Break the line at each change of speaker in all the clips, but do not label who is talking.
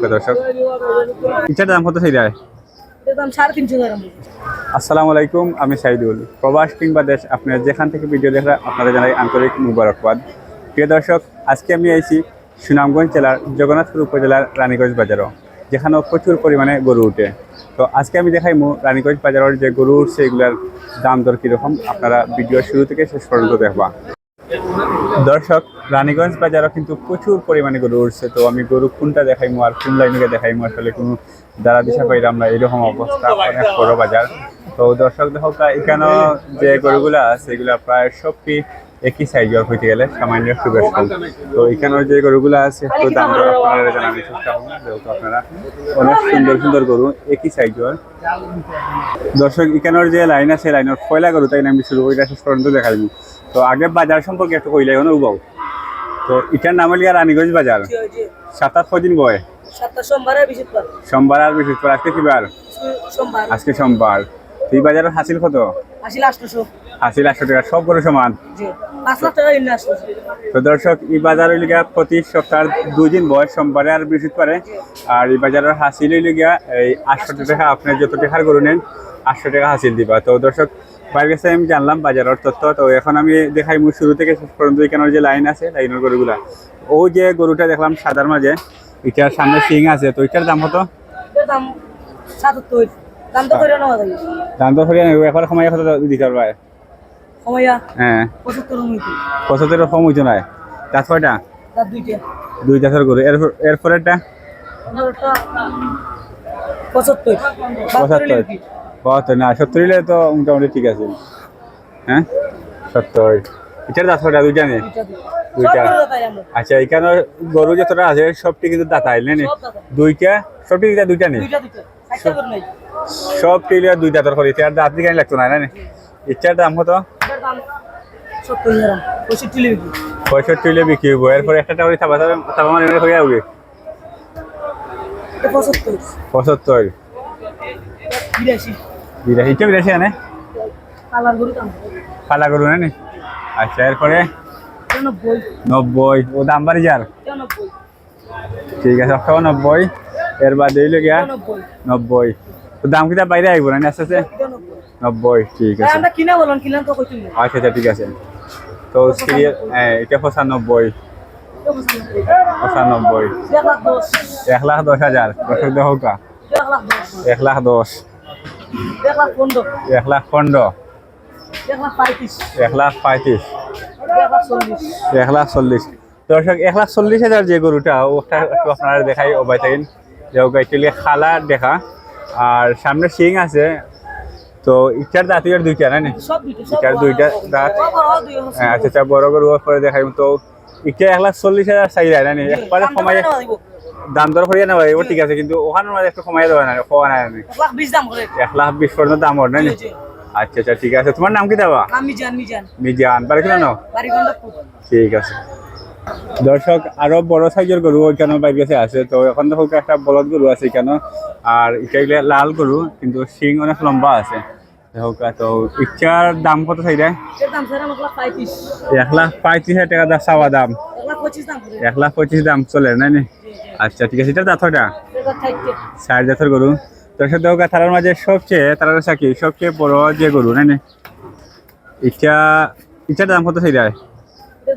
ওকে দর্শক। ইটার দাম কত সেই
টাকা
আসসালামু আলাইকুম আমি সাইদুল। প্রবাস কিংবা দেশ আপনারা যেখান থেকে ভিডিও দেখা আপনাদের জানাই আন্তরিক মুবারকবাদ। প্রিয় দর্শক আজকে আমি আইছি সুনামগঞ্জ জেলার জগন্নাথপুর উপজেলার রানীগঞ্জ বাজারও যেখানেও প্রচুর পরিমাণে গরু উঠে। তো আজকে আমি দেখাইমু রানীগঞ্জ বাজারের যে গরু উঠছে এগুলার দাম দর কীরকম আপনারা ভিডিও শুরু থেকে শেষ পর্যন্ত দেখবা। দর্শক, রানীগঞ্জ বাজারও কিন্তু প্রচুর পরিমাণে গরু উঠছে তো আমি গরু কোনটা দেখাইমো আর কোন লাইনে দেখাইমো? আসলে কোনো দ্বারা দিশা পাইলাম না এরকম অবস্থা, অনেক বড় বাজার। তো দর্শক, দেখো এখানে যে গরুগুলা আছে, এগুলা প্রায় সবটি একই সাইজের হইতে গেলে সামান্য একটু বেশ তো এখানের যে গরুগুলা আছে, একটু দাম আপনারা জানানোর চেষ্টা করুন যেহেতু আপনারা অনেক সুন্দর সুন্দর গরু, একই সাইজের দর্শক এখানের যে লাইন আছে লাইনের পয়লা গরু, তাই আমি শুরু করি, শেষ পর্যন্ত দেখাইবো তো আগে বাজার সম্পর্কে একটু কইলে কোনো উবাও। তো এটার নাম হলিয়া রানীগঞ্জ বাজার। সাত আট কদিন বয়? সোমবার আর বৃহস্পতিবার আজকে কি বার? আজকে সোমবার। এই বাজারের হাসিল কত? হাসিল একশো টাকা সব গরু সমান
লাখ
তো দর্শক এই বাজার হইলিগা প্রতি সপ্তাহ দুই দিন বয় সোমবারে আর বৃহস্পতিবারে আর এই বাজারের হাসিল হইলিগা এই আটশো টাকা। আপনি যত টাকার গরু নেন আটশো টাকা হাসিল দিবা। তো দর্শক বাইরের কাছে আমি জানলাম বাজারের তথ্য। তো এখন আমি দেখাই মু শুরু থেকে শেষ পর্যন্ত এখানের যে লাইন আছে লাইনের গরুগুলা। ও যে গরুটা দেখলাম সাদার মাঝে এটার সামনে সিং আছে। তো এটার দাম কত?
দাম তো করে
একবার সময় কত দিতে পারবা। হ্যাঁ।
পঁচাত্তর
কম হইতো না। দাঁত কয়টা? দুই দাঁতের গরু। এরপর এরপরেরটা
পঁচাত্তর।
পঁচাত্তর। বাহাত্তর না সত্তর হলে তো মোটামুটি ঠিক আছে। হ্যাঁ? সত্তর। এটার দাঁত দুইটা নেই দুইটা আচ্ছা এখানে গরু যতটা আছে সবটি কিন্তু দাঁতা আইলে নি দুইটা? সবটি দুইটা দুইটা নেই। সবটি দুই দাঁতর করে। এটার দাঁত দিকে লাগতো না না এটার দাম কত?
পঁয়ষট্টি
হলে বিক্রি হইব। এরপর একটা টাকা থাবা থাবা মানে হয়ে যাবে।
পঁচাত্তর। বিরাশি।
বিরাশি এটা বিরাশি আনে। পালা গরু না নি আচ্ছা এরপরে?
নব্বই।
ও দাম বাড়ি যার? ঠিক আছে একশো নব্বই। এর বাদ দিল গিয়া
নব্বই।
তো দাম কিটা বাইরে আইব না আস্তে আস্তে?
নব্বই
ঠিক আছে। আচ্ছা আচ্ছা ঠিক আছে। তো সিরিয়াল হ্যাঁ এটা পঁচানব্বই।
পঁচানব্বই। এক লাখ দশ।
হাজার। দর্শক দেখো কা
এক লাখ দশ।
এক লাখ
পনেরো।
এক লাখ
পঁয়ত্রিশ।
এক লাখ
চল্লিশ।
দর্শক এক লাখ চল্লিশ হাজার যে গরুটা ওটা একটু আপনারা দেখাই ওবাই থাকেন। যে ওটা খালা দেখা। আর সামনে শিং আছে। তো ইটার দাঁত ইয়ার দুইটা না?
সব দুইটা
দাঁত। হ্যাঁ, আচ্ছা আচ্ছা বড় গরু পরে দেখাই। তো ইটা এক লাখ চল্লিশ হাজার চাই যায় না? একবারে
দাম
দাম দর করিয়া নেওয়া এবার ঠিক আছে কিন্তু ওখানের মাঝে একটু কমাই দেওয়া না কোয়া নাই না
এক লাখ বিশ দাম করে
এক লাখ বিশ পর্যন্ত দাম ওর না নি?
জি।
আচ্ছা আচ্ছা ঠিক আছে। তোমার নাম কি দেওয়া
আমি জান
মিজান। বাড়ি কিনা
গন্ডপুর
ঠিক আছে। দর্শক আরও বড় সাইজের গরু ওইখানে বাইর কাছে আছে। তো এখন দেখো একটা বলদ গরু আছে এখানে আর এটা লাল গরু কিন্তু শিং অনেক লম্বা আছে। তো ইচ্ছার দাম কত চাইলে
এক লাখ পঁয়ত্রিশ
হাজার টাকা চাওয়া দাম।
এক লাখ পঁচিশ দাম
চলে না নি। আচ্ছা ঠিক আছে এটা
এটা থাকতে
চার জাতের গরু। দর্শক দেখো তারার মাঝে সবচেয়ে তারার সাকি সবচেয়ে বড় যে গরু না নি? ইটা ইটার দাম কত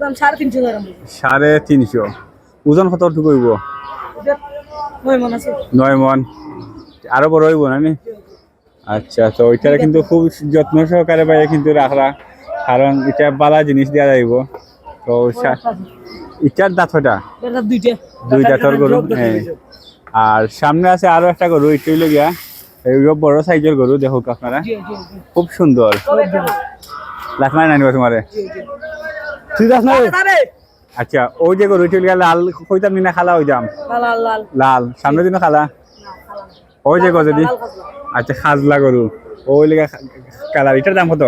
দাম সাড়ে তিনশো
ওজন কত করব
এটা নয় মন আছে।
নয় মন। আরও বড় হইব না নি? আচ্ছা তো ওইটারে কিন্তু খুব যত্ন সহকারে বাইরে কিন্তু রাখরা। কারণ এটা বালা জিনিস দেওয়া যাইব। তো ইটার
এর দাম দুইটা।
দুই দাঁতর গরু? হ্যাঁ। আর সামনে আছে আরও একটা গরু এটা হইল গিয়া এইগুলো বড় সাইজের গরু দেখো আপনারা।
জি জি জি।
খুব সুন্দর। লাখমাই নানিব তোমারে। ঠিক আছে আচ্ছা ওই যে গরু গিয়া লাল কইতাম নিনা খালা হই যাম।
লাল লাল লাল।
লাল। সামনে দিনও খালা? ওই যে গজদি। আচ্ছা খাজলা গরু। ওই লেগে কালার এটার দাম কত?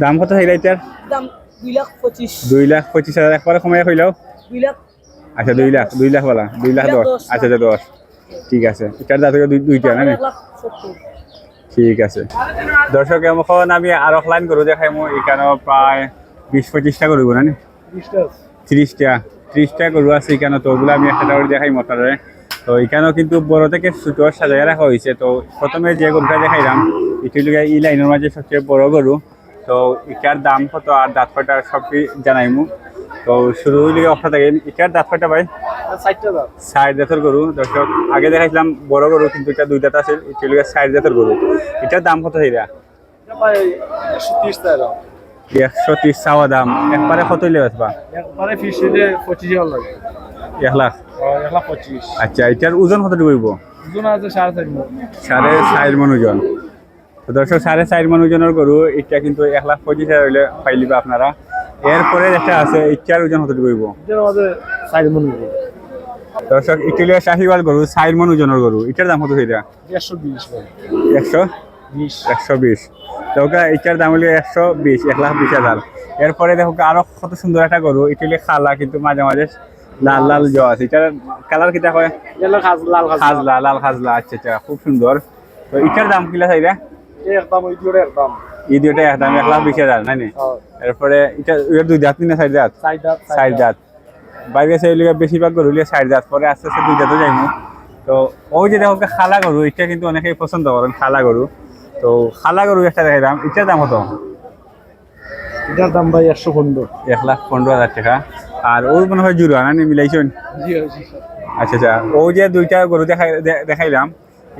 দাম কত হইলা এটার?
দাম দুই লাখ পঁচিশ।
দুই লাখ পঁচিশ হাজার একবারে সময় হইলাও
দুই লাখ।
আচ্ছা দুই লাখ দুই লাখ বলা দুই লাখ দশ। আচ্ছা আচ্ছা দশ। ঠিক আছে। এটার দুই- দুইটা না ঠিক আছে। দর্শক এখন আমি আর লাইন গরু দেখাই মো এখানে প্রায় বিশ পঁচিশটা গরু না নি? ত্রিশটা ত্রিশটা গরু আছে এখানে তো ওগুলো আমি একটা করে দেখাই আপনারা তো এখানেও কিন্তু বড় থেকে ছোট সাজায় রাখা হয়েছে তো প্রথমে যে গরুটা দেখাইলাম এটি এই লাইনের মাঝে সবচেয়ে বড় গরু তো এটার দাম কত আর দাঁত কয়টা সব কি জানাইমু। তো শুরু হইলে অফা থাকে। এটার দাঁত কয়টা ভাই? সাইড জাতের গরু। দর্শক আগে দেখাইছিলাম বড় গরু কিন্তু এটা দুই দাঁত আছে। এটি হলো সাইড জাতের গরু। এটার দাম কত হইরা?
একশো তিরিশ
চাওয়া দাম। একবারে কত হইলে বেচবা?
একবারে ফিস হইলে পঁচিশ হাজার লাগে।
এক লাখ?
এক লাখ পঁচিশ।
আচ্ছা এটার ওজন কত ডুবইব
ওজন আছে সাড়ে চার।
সাড়ে চার মন ওজন। তো দর্শক সাড়ে চার মন ওজনের গরু এটা কিন্তু এক লাখ পঁচিশ হাজার হইলে পাইলিবা আপনারা। এরপরে একটা আছে ইটার ওজন
মন হইবে।
দর্শক ইটালিয়া শাহিওয়াল গরু চার মন ওজনের গরু। এটার দাম কত হইরা?
একশো বিশ
একশো?
বিশ।
একশো বিশ। তো এটার দাম হলো একশো বিশ এক লাখ বিশ হাজার। এরপরে দেখো আরও কত সুন্দর একটা গরু এটা হলো খালা কিন্তু মাঝে মাঝে লাল লাল জ আছে। এটার কালার কিটা হয়
লাল খাজ।
খাজলা লাল খাজলা আচ্ছা আচ্ছা খুব সুন্দর। তো এটার দাম কিলা চাইরা
একদম ওই দুটো একদম
এই দুইটা একদম এক লাখ বিশ হাজার নাই। এরপরে এটা এর দুই দাঁত না চার দাঁত?
চার দাঁত
চার দাঁত। বাইরে বেশিরভাগ গরু হলে চার দাঁত পরে আস্তে আস্তে দুই দাঁতও যাইমু তো ওই যে দেখো খালা গরু এটা কিন্তু অনেকেই পছন্দ করেন খালা গরু। তো খালা গরু একটা দেখাইলাম এটার দাম কত?
এটার দাম ভাই একশো পনেরো।
এক লাখ পনেরো হাজার টাকা। আর ওর মনে হয় জুড়া না নি মিলাইছেন? আচ্ছা আচ্ছা। ও যে দুইটা গরু দেখাই দেখাইলাম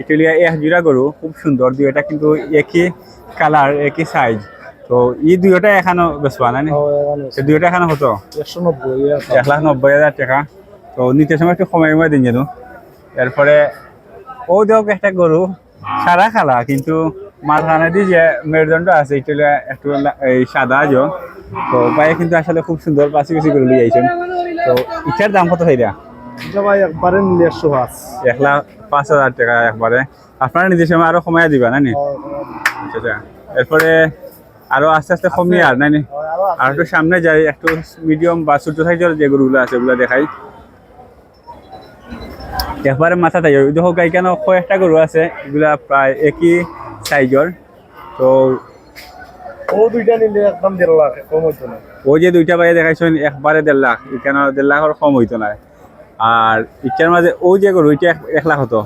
এটা লিয়া এক জোড়া গরু খুব সুন্দর। দুইটা কিন্তু একই কালার একই সাইজ তো ই দুইটা এখানো বেসবা না দুইটা এখানো হতো?
একশো নব্বই
এক লাখ নব্বই হাজার টাকা। তো নিতে সময় একটু সময় সময় দিন যেন এরপরে ও দেখ একটা গরু সারা খালা কিন্তু দিয়ে যে মেরুদণ্ড আছে এটা একটু এই সাদা আজ তো বাইরে কিন্তু আসলে খুব সুন্দর বাসি বাসি করে লিয়ে আইছেন। তো ইটার দাম কত হইরা
এটা ভাই একবারে নিলে একশো পাঁচ
এক লাখ পাঁচ হাজার টাকা একবারে। আপনারা নিজের সময় আরও সময় দিবা না আচ্ছা আচ্ছা। এরপরে আরও আস্তে আস্তে কমিয়ে আর নাই
আর
একটু সামনে যাই একটু মিডিয়াম বা ছোট সাইজের যে গরুগুলো আছে ওগুলো দেখাই। একবারে মাথা তাই দেখো কেন কয়েকটা গরু আছে এগুলা প্রায় একই সাইজের তো
ও দুইটা নিলে একদম দেড় লাখ কম হইতো না।
ওই যে দুইটা বাইরে দেখাইছেন একবারে দেড় লাখ এখানে দেড় লাখের কম হইতো না। আর ইটার মাঝে ওই যে গরু এটা এক- লাখ হতো।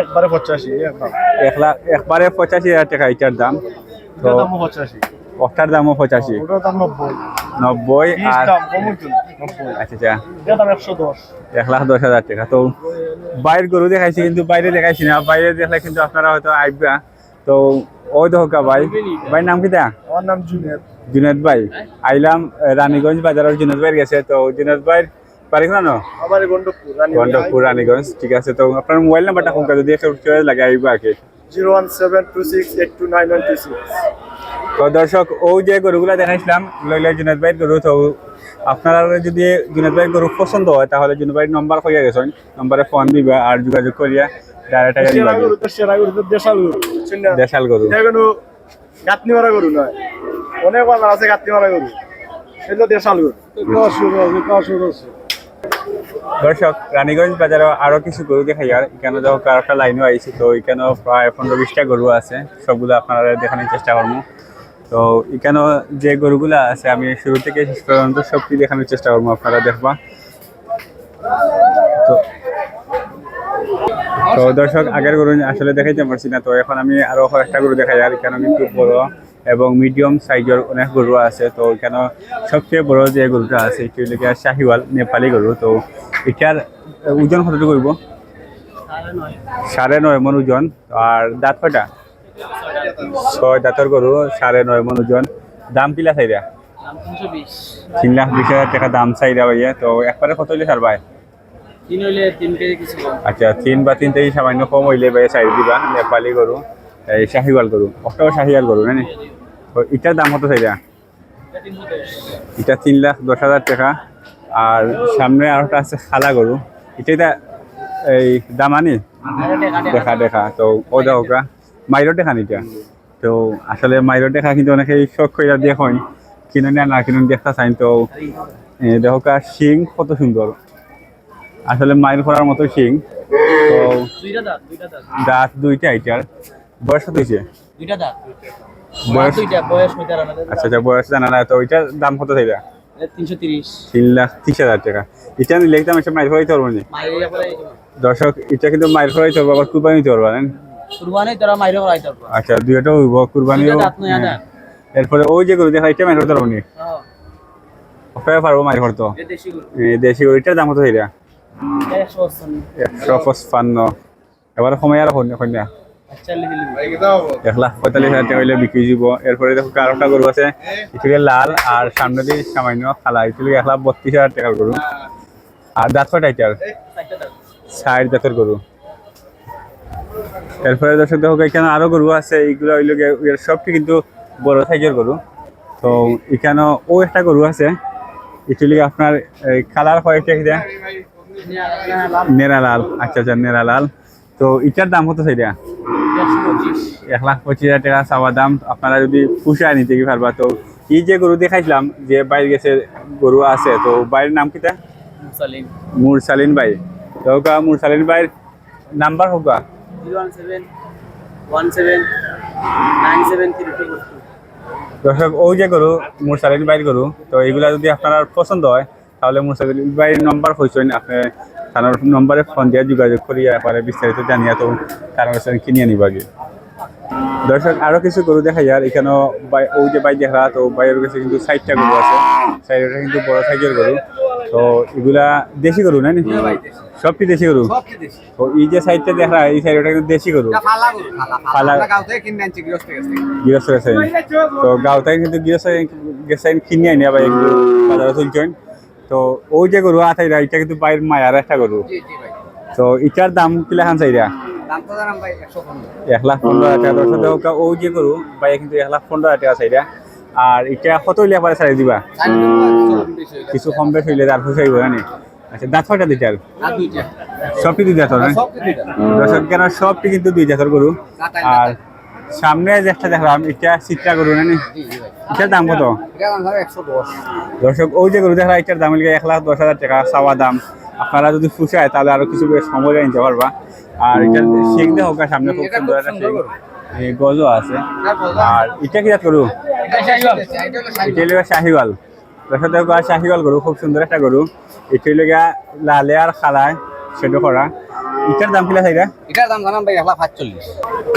একবারে পঁচাশি
এক লাখ। একবারে পঁচাশি হাজার টাকা ইটার দাম। তো
ওটার দামও পঁচাশি। নব্বই।
আর আচ্ছা আচ্ছা। এক লাখ দশ হাজার টাকা। তো বাইরের গরু দেখাইছি কিন্তু বাইরে দেখাইছি না। বাইরে দেখলে কিন্তু আপনারা হয়তো আইবা তো ওই দেখো ভাই। ভাই নাম কি তা?
আমার নাম জুনেদ।
জুনেদ ভাই। আইলাম রানীগঞ্জ বাজারের জুনেদ ভাই গেছে তো জুনেদ ভাই পারি না? না
আমার গন্ডপুর
রানীগঞ্জ ঠিক আছে। তো আপনার মোবাইল নাম্বারটা করে যদি একটু চয়েস লাগে আইবা আর
zero one seven two six eight two nine one two six.
তো দর্শক ও যে গরুগুলা দেখাইছিলাম লইলে জুনেদ ভাইয়ের গরু তো আপনারা যদি জুনেদ ভাইয়ের গরু পছন্দ হয় তাহলে জুনেদ ভাইয়ের নম্বর হয়ে গেছেন। নম্বরে ফোন দিবা আর যোগাযোগ করিয়া ডাইরেক্ট
দেশাল গরু
দেশাল গরু।
কোনো গাঁতনি মারা গরু নয়। অনেক বাজার আছে গাঁতনি মারা গরু। সেগুলো দেশাল গরু।
দর্শক, রানীগঞ্জ বাজারে আরও কিছু গরু দেখাই আর এখানে দেখো কার একটা লাইনও আইছি, তো এখানেও প্রায় পনেরো বিশটা গরু আছে, সবগুলো আপনারা দেখানোর চেষ্টা করব। তো এখানেও যে গরুগুলা আছে, আমি শুরু থেকে শেষ পর্যন্ত সবটি দেখানোর চেষ্টা করব, আপনারা দেখবা। তো তো দর্শক, আগের গরু আসলে দেখাইতে পারছি না, তো এখন আমি আরও কয়েকটা গরু দেখাই আর এখানে কিন্তু বড়। এবং মিডিয়াম সাইজের অনেক গরু আছে। তো এখানে সবচেয়ে বড় যে গরুটা আছে এটি হলো শাহিওয়াল নেপালি গরু। তো এটার ওজন কতটুকু করব সাড়ে নয় মন ওজন। আর দাঁত কয়টা? ছয় দাঁতের গরু সাড়ে নয় মন ওজন। দাম কিলা চাইরা? তিন লাখ বিশ হাজার টাকা দাম চাইরা ভাইয়া। তো একবারে কত হইলে
কিছু কম।
আচ্ছা তিন বা তিন থেকে সামান্য কম হইলে ভাইয়া চাই দিবা। নেপালি গরু এই শাহিওয়াল গরু। অষ্টাও শাহিওয়াল গরু না এটার দাম
তিনশো দশ
এটা তিন লাখ দশ হাজার টাকা। আর সামনে আরেকটা আছে খালা গরু। এটা এটা এই দামানি? দেখা দেখা। তো ও দেখা মাইরো দেখা নিটা তো আসলে মাইরো দেখা কিন্তু অনেকেই শখ করে দেখুন কিনে না না কিনে দেখা চাই তো দেখা শিং কত সুন্দর। আসলে মাইর করার মতো শিং। তো
দাঁত দুইটা
এটার। বয়স কত হয়েছে
দুইটা দাঁত।
বয়স
বয়স
আচ্ছা আচ্ছা বয়স জানা না তো ওইটার দাম কত চাইরা তিন লাখ তিরিশ হাজার টাকা। এটা নিলে একদম এসে মাইর ফলাই ধরবো নি? দর্শক এটা কিন্তু আবার কুরবানি না
কুরবানি তোরা
আচ্ছা দুইটা হইব কুরবানি
দুইটা দাঁত
এরপরে ওই যে গরু দেখা এটা নি? ওটা পারব মাইর ধরতো
দেশি গরু।
এটার দাম কত
একশো
পঁচপান্ন। এবার সময় আর হইনা এক লাখ পঁয়তাল্লিশ হাজার টাকা হইলে বিক্রি যাব এরপরে দেখো গরু আছে লাল আর সামনে সামান্য খালা এক লাখ বত্রিশ হাজার গরু। আর গরু। এরপরে দেখো এখানে গরু আছে সবটি কিন্তু বড় সাইজের গরু। তো এখানে ও একটা গরু আছে, এটি আপনার কালার কয়েকটা কি নেরা লাল। আচ্ছা আচ্ছা নেরা লাল। তো ইটার দাম কত
একশো
এক লাখ পঁচিশ হাজার টাকা চাওয়া দাম। আপনারা যদি পুষায় নিতে কি পারবা তো এই যে গরু দেখাইছিলাম যে বাইরে গেছে গরু আছে তো বাইরের নাম কিটা মুরসালিন। ভাই। তো ওকা মুরসালিন ভাইয়ের নাম্বার হোক দর্শক ওই যে গরু মুরসালিন ভাইয়ের গরু তো এইগুলা যদি আপনার পছন্দ হয় তাহলে মুরসালিন ভাইয়ের নম্বর হয়েছেন আপনি তার নম্বরে ফোন দিয়ে যোগাযোগ করিয়া পরে বিস্তারিত জানিয়া তো তার কাছে কিনিয়ে নিবা আগে দর্শক আরও কিছু গরু দেখা যায় এখানেও ওই যে বাই দেখা তো বাইরের কাছে কিন্তু ষাটটা গরু আছে। সাইডটা কিন্তু বড় সাইজের গরু। তো এগুলা দেশি গরু না নি? সবটি দেশি গরু? তো এই যে সাইডটা দেখা এই সাইডটা কিন্তু দেশি গরু। ফালা গৃহস্থ গেছে। তো গাঁও থেকে কিন্তু গৃহস্থ গেছে কিনে আনি আবার এগুলো বাজারে তুলছেন তো ওই যে গরু আছে এটা কিন্তু বাইরের মায়ার একটা গরু। তো এটার দাম কিলা খান চাইরা? এক লাখ পনেরো হাজার টাকা। দর্শক ওই যে গরু বাইরে কিন্তু এক লাখ পনেরো হাজার টাকা চাইরা। আর এটা কত হইলে পারে ছাড়ি দিবা? কিছু কম বেশ হইলে। তার খুশি হইব জানি। আচ্ছা দাঁত কয়টা দিটার সবটি দুই দাঁতর দর্শক কেন সবটি কিন্তু দুই জাতের গরু। আর সামনে যে একটা দেখলাম এটা চিত্রা গরু না এটার দাম কত? দর্শক ওই যে গরু দেখলাম এটার দাম এক লাখ দশ হাজার টাকা চাওয়া দাম। আপনারা যদি ফুসায় তাহলে আরও কিছু সময় নিয়ে নিতে পারবা। আর এটা শেখ দেহ সামনে খুব সুন্দর একটা শেখ গজও আছে। আর এটা কি গরু? এটা শাহিওয়াল। দর্শক দেখো শাহিওয়াল গরু খুব সুন্দর একটা গরু। এটা গিয়া লালে আর খালায়। সেটা করা এটার দাম কিলা চাইরা?
এটার দাম জানাম ভাই এক লাখ পাঁচচল্লিশ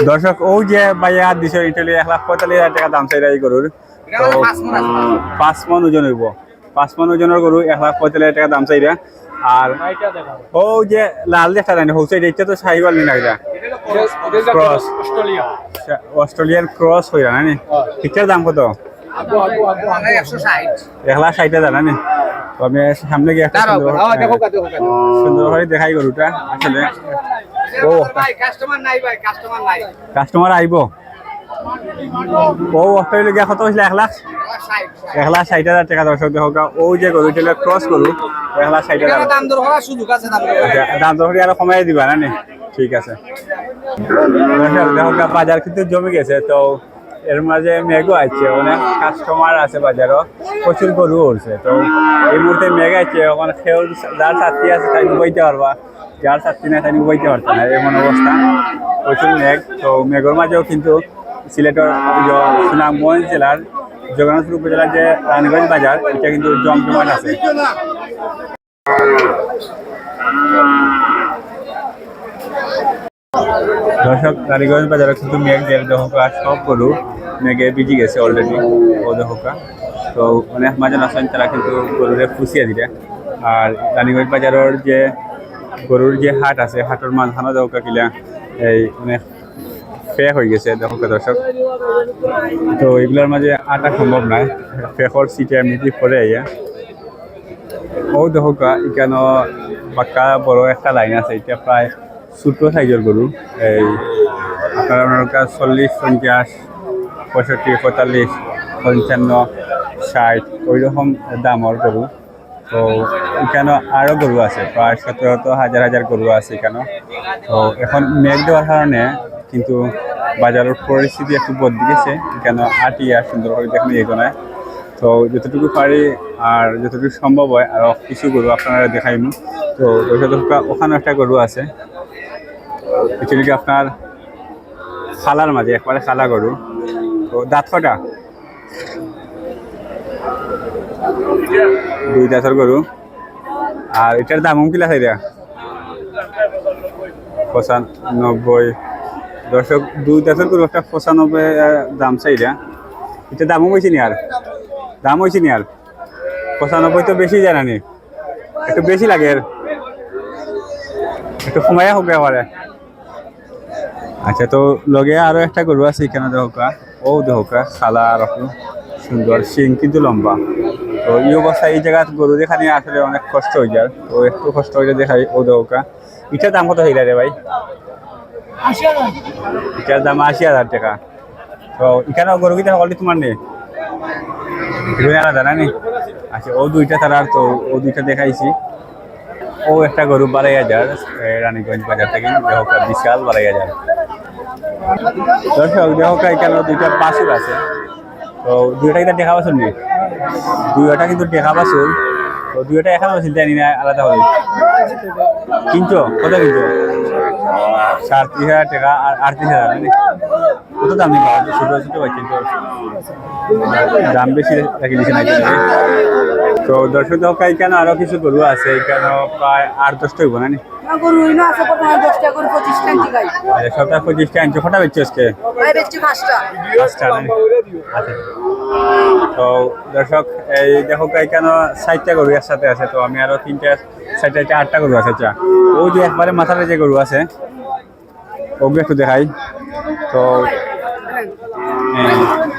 দর্শক ও যে বাইয়া দিছে ইটালি এক লাখ পঁয়তাল্লিশ হাজার টাকা দাম চাইরা এই গরুর
পাঁচ মন
পাঁচ মন ওজন হইব। পাঁচ মন ওজনের গরু এক লাখ পঁয়তাল্লিশ হাজার টাকা দাম চাইরা। আর ও যে লাল দেখা যায় হৌসে এটা তো সাহিওয়াল নি লাগা ক্রস অস্ট্রেলিয়ান ক্রস হইরা না নি? এটার দাম কত?
একশো ষাট।
এক লাখ ষাট নি। আমি সামনে গিয়ে একটা সুন্দর- করে দেখাই গরুটা আসলে। ও
কাস্টমার নাই ভাই কাস্টমার নাই।
কাস্টমার আইব। ও অস্ট্রেলিয়া গিয়া কত হয়েছিল এক লাখ এক লাখ ষাট হাজার টাকা দর্শক দেখো ও যে গরুটা ক্রস গরু এক লাখ ষাট হাজার।
দাম দর
আচ্ছা, দাম দর করে আরও কমাই দিবা না নি? ঠিক আছে। দেখো গা, বাজার কিন্তু জমে গেছে তো এর মাঝে মেঘও আছে, অনেক কাস্টমার আছে বাজারও, প্রচুর গরু উঠছে তো এই মুহূর্তে মেঘ আছে ওখানে খেয়েও যার ছাত্রী আছে তাই বইতে পারবা, যার ছাত্রী নাই তাই বইতে পারছে না, এমন অবস্থা। প্রচুর মেঘ, তো মেঘের মাঝেও কিন্তু সিলেটের সুনামগঞ্জ জেলার জগন্নাথপুর উপজেলার যে রানগঞ্জ বাজার, এটা কিন্তু জমজমাট আছে। দর্শক কারিগঞ্জ বাজারে কিন্তু মেঘ দেড় দহকা সব গরু মেঘে বিজি গেছে অলরেডি ও দহকা তো অনেক মাঝে আছেন তারা কিন্তু গরুরে ফুসিয়ে দিলে আর রানীগঞ্জ বাজারের যে গরুর যে হাট আছে, হাটের মাঝখানে দহকা কিলা এই অনেক ফে হয়ে গেছে দহকা দর্শক। তো এগুলোর মাঝে আটা সম্ভব নয় ফেকর সিটে এমনিতে পরে আইয়া ও দহকা এখানে বাক্কা বড় একটা লাইন আছে এটা প্রায় ছোটো সাইজের গরু। এই আপনার আপনার চল্লিশ, পঞ্চাশ, পঁয়ষট্টি, পঁয়তাল্লিশ, পঞ্চান্ন, ষাট ওই রকম দামর গরু। তো এখানে আরও গরু আছে, প্রায় সতেরোশো হাজার হাজার গরু আছে এখানে তো এখন মেঘ দেওয়ার কারণে কিন্তু বাজারের পরিস্থিতি একটু বদলে গেছে এখানে আটিয়া সুন্দর করে দেখুন এগোনায় তো যতটুকু পারি আর যতটুকু সম্ভব হয় আরও কিছু গরু আপনারা দেখাইমু। তো ওইটা ওখানে একটা গরু আছে। এটি আপনার খালার মাঝে, একবারে খালা গরু। তো দাঁত কটা? দুই দাঁতের গরু। আর এটার দাম কিলা চাইরা পঁচানব্বই। দর্শক, দুই দাঁতের গরু একটা পঁচানব্বই দাম চাইরা। এটা দামও হয়েছে নি আর? দাম হয়েছে নি আর? পঁচানব্বই তো বেশি জানানি। একটু বেশি লাগে এর। একটু সময় হোক এবারে আচ্ছা তো লগে আরও একটা গরু আছে এখানে দেহকা ও দেহকা খালা আর সুন্দর শিং কিন্তু লম্বা। তো এই অবস্থায় এই জায়গা গরু দেখানি আসলে অনেক কষ্ট হয়ে যায়। তো একটু কষ্ট হয়ে যায় দেখাই ও দেহকা এটার দাম কত হইলা রে ভাই? এটার দাম আশি হাজার টাকা। তো এখানে গরু কিটা অলরেডি তোমার নেই আলাদা না নি? আচ্ছা ও দুইটা তার আর তো ও দুইটা দেখাইছি। ও একটা গরু বারোই হাজার রানীগঞ্জ বাজার থেকে বিশাল বারোই হাজার দর্শক দেহকা এখানে দুইটা বাসুর আছে। তো দুইটা কিন্তু দেখা নি দুইটা কিন্তু দেখা তো দুইটা এখানে পাচ্ছেন জানি না, আলাদা হবে কিনছো? কত কিনছো? হাজার টাকা আর হাজার, নাকি? কত দাম নিবা? ছোট ছোট হয় কিন্তু। দাম বেশি রাখি নাকি? তো দর্শক দর্শক এখানে আরও কিছু গরু আছে এখানে প্রায় আট দশটা হইব না নি?
না গরু হইনো আছে প্রথমে দশটা গরু পঁচিশটা আনছি গাই।
পঁচিশটা আনছো কটা বেচছো আজকে?
ভাই বেচছি পাঁচটা।
পাঁচটা আচ্ছা। তো দর্শক এই দেখো ষাটটা গরু একসাথে আছে তো আমি আরও তিনটা একটা আটটা গরু আছে আচ্ছা। ওই যে একবারে মাথার যে গরু আছে ওগুলো একটু দেখাই। তো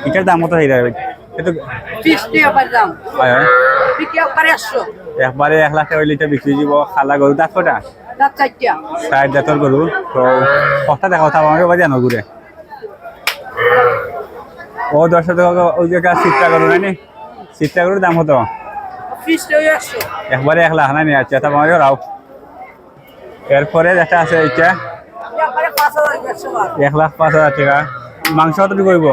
এটার দাম কত হয়ে যাবে হয়, হয়।
একবারে
এক লাখ টাকা হইলে বিক্রি দিব খালা গরু দাঁত কটা?
চারটা
ষাট জাতর গরু। তো কথা দেখা কথা আমাকে বাজে আনো ঘুরে। ও দর্শক ওই জায়গা সিটটা গরু নাই নি সিটটা গরুর দাম
একশো
একবারে এক লাখ নাই আচ্ছা তা আমাকে রাও। এরপরে যেটা আছে এটা এক লাখ পাঁচ হাজার টাকা। মাংস কত করব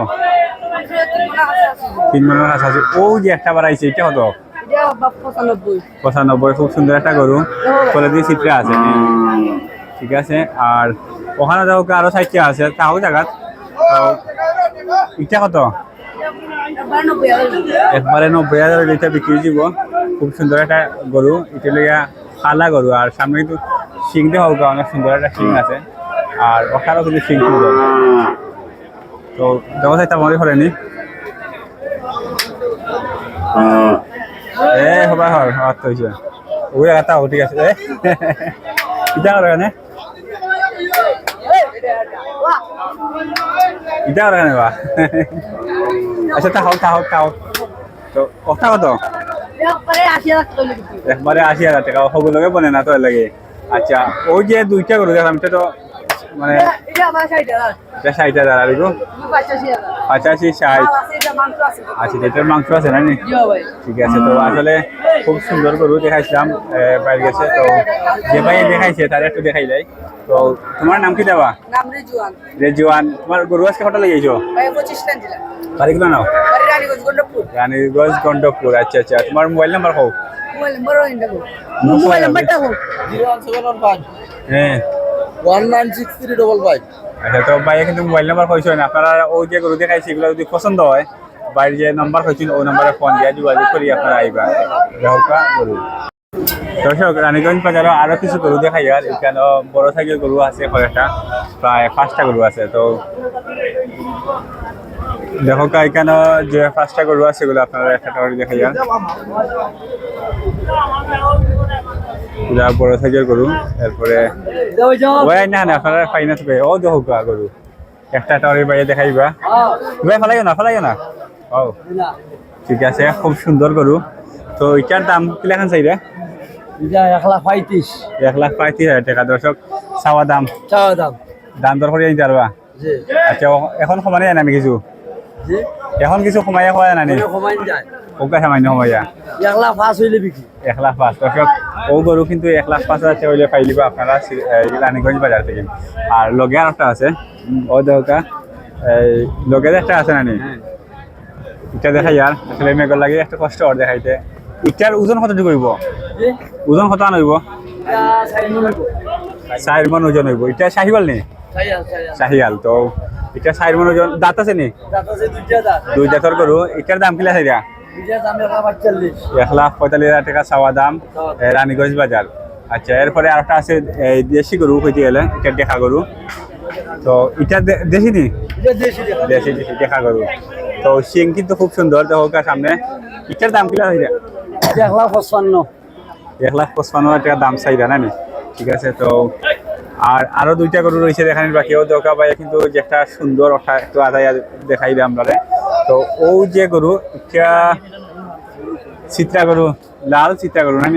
তিন মনের কাছে আছে ও যে একটা বাড়াইছে এটা কত?
পঁচানব্বই।
খুব সুন্দর একটা গরু। কোলে দিয়ে সিটটা আছে ঠিক আছে আর ওখানে যাও আরও সাইডটা আছে তাও জায়গা। ইটা কত?
একবারে নব্বই হাজার
এটা বিক্রি দিব খুব সুন্দর একটা গরু এটা লইয়া খালা গরু। আর সামনে কিন্তু শিং দিয়ে হোক অনেক সুন্দর একটা শিং আছে। আর ওখানেও কিন্তু শিং সুন্দর। তো দেখো তার মনে করেনি এ হবা হর হওয়ার তো হয়েছে ওই একটা ঠিক আছে ইটা করে কেনে ইটা করে কেনে বা? আচ্ছা তা হোক তা হোক তা হোক তো কথা কত?
একবারে আশি হাজার টাকা
সকলকে বনে না তো এর লাগে। আচ্ছা ওই যে দুইটা গরু দেখলাম এটা তো মানে
ষাট হাজার।
আর এগো
পঁচাশি
ষাট। আচ্ছা এটার মাংস আছে না ঠিক আছে তো আসলে খুব সুন্দর গরু দেখাইছিলাম এ, বাইরে গেছে তো যে ভাই দেখাইছে তার একটু দেখাই দেয়। তো তোমার নাম কি দেওয়া?
নাম রেজুয়ান
রেজওয়ান তোমার গরু আজকে কটা লেগেছো?
পঁচিশটা আনছিলাম
নাও?
রানীগঞ্জ গন্ডপুর
আচ্ছা আচ্ছা। তোমার মোবাইল নাম্বার হোক
মোবাইল নাম্বার
মোবাইল
মোবাইল নাম্বারটা হোক
zero one seven one five.
হ্যাঁ।
One nine six three double five
তো ভাইয়া কিন্তু মোবাইল নাম্বার কইছেন, আপনারা ওই যে গরু দেখাইছি, এগুলো যদি পছন্দ হয় বাইরে যে নাম্বার কইছেন ওই নাম্বারে ফোন দিয়ে যোগাযোগ করি আপনারা আইবা। দেহকা গরু। দর্শক, রানীগঞ্জ বাজারও আরও কিছু গরু দেখাই আর এখানে বড় সাইজের গরু আছে, কয়েকটা, প্রায় পাঁচটা গরু আছে। তো দেখো এখানে যে পাঁচটা গরু আছে, এগুলো আপনারা একটা করে দেখাই এগুলা বড় সাইজের গরু এরপরে ওই না না আপনারা না তো ও দেখো গরু। একটা টাওয়ারের বাইরে দেখাইবা। ভাই ফেলাইও না ফেলাইও না। ও ঠিক আছে খুব সুন্দর গরু। তো এটার দাম কিলাখান
এটা এক লাখ পঁয়ত্রিশ।
এক লাখ পঁয়ত্রিশ হাজার টাকা দর্শক চাওয়া দাম।
চাওয়া দাম।
দাম দর করে নিতে পারবা? আচ্ছা এখন সমানে যায় না আমি কিছু এখন কিছু সময় হয় না নি
কমাই যায়
ওকে সামান্য সময়
এক লাখ পাঁচ হইলে বিক্রি।
এক লাখ পাঁচ। দর্শক ও গরু কিন্তু এক লাখ পাঁচ হাজার হইলে পাইলিবা আপনারা এই রানীগঞ্জ বাজার থেকে। আর লগে আর একটা আছে। ও দেখা এই লগের একটা আছে নানি এটা দেখাই আর আসলে মেঘর লাগে একটু কষ্ট আর দেখাইতে ইটার ওজন কত করব ওজন কত আন হইব? চার মন ওজন হইব। এটা শাহিওয়াল নি? শাহিয়াল তো এটা চার মন ওজন। দাঁত আছে নি? দুই জাতর গরু এটার দাম কিলা চাইরা
এক লাখ
পঁয়তাল্লিশ। হাজার টাকা চাওয়া দাম রানীগঞ্জ বাজার। আচ্ছা এরপরে আরেকটা আছে এই দেশি গরু হইতে গেলে এটা দেখা গরু। তো এটা দে- দেশি নি?
দেশি
দেশি দেখা গরু। তো সিং কিন্তু খুব সুন্দর দেখো সামনে। এটার দাম কিলা হইরা
এক লাখ পঁচপান্ন।
এক লাখ পঁচপান্ন হাজার টাকা দাম চাইরা নি ঠিক আছে তো আর আরও দুইটা গরু রয়েছে দেখানি বাকিও দরকার পাই কিন্তু যেটা সুন্দর ওটা একটু আদায় দেখাই দিই আমরা তো ও যে গরু এটা চিত্রা গরু লাল চিত্রা গরু না?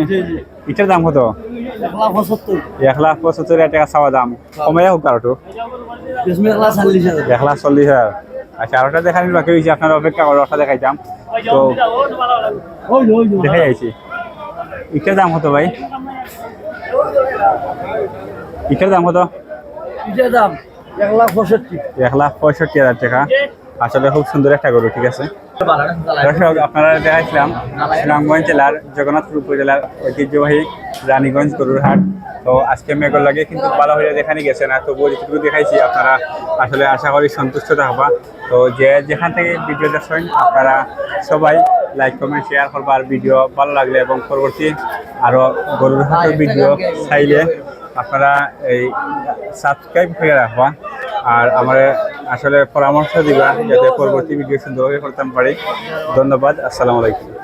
এটার দাম কত?
এক লাখ পঁচাত্তর।
এক হাজার টাকা চাওয়া দাম। কমাই হোক আর একটু। এক লাখ চল্লিশ হাজার। আচ্ছা আর ওটা দেখানি বাকি রয়েছে আপনারা অপেক্ষা করে ওটা দেখাইতাম। তো দেখাই যাইছি ইটার দাম কত ভাই? ইটার দাম কত?
এটার দাম এক লাখ পঁয়ষট্টি।
এক লাখ পঁয়ষট্টি হাজার টাকা। আসলে খুব সুন্দর একটা গরু ঠিক আছে? দর্শক আপনারা দেখাইছিলাম সুনামগঞ্জ জেলার জগন্নাথপুর উপজেলার ঐতিহ্যবাহী রানীগঞ্জ গরুর হাট। তো আজকে মেঘর লাগে কিন্তু ভালো হয়ে দেখানি গেছে না তবুও যেটুকু দেখাইছি আপনারা আসলে আশা করি সন্তুষ্ট থাকবা। তো যে যেখান থেকে ভিডিও দেখছেন আপনারা সবাই লাইক কমেন্ট শেয়ার করবা। আর ভিডিও ভালো লাগলে এবং পরবর্তী আরও গরুর হাটের ভিডিও চাইলে আপনারা এই সাবস্ক্রাইব করে রাখবা আর আমার আসলে পরামর্শ দিবা যাতে পরবর্তী ভিডিও সুন্দরভাবে করতে পারি। ধন্যবাদ, আসসালামু আলাইকুম।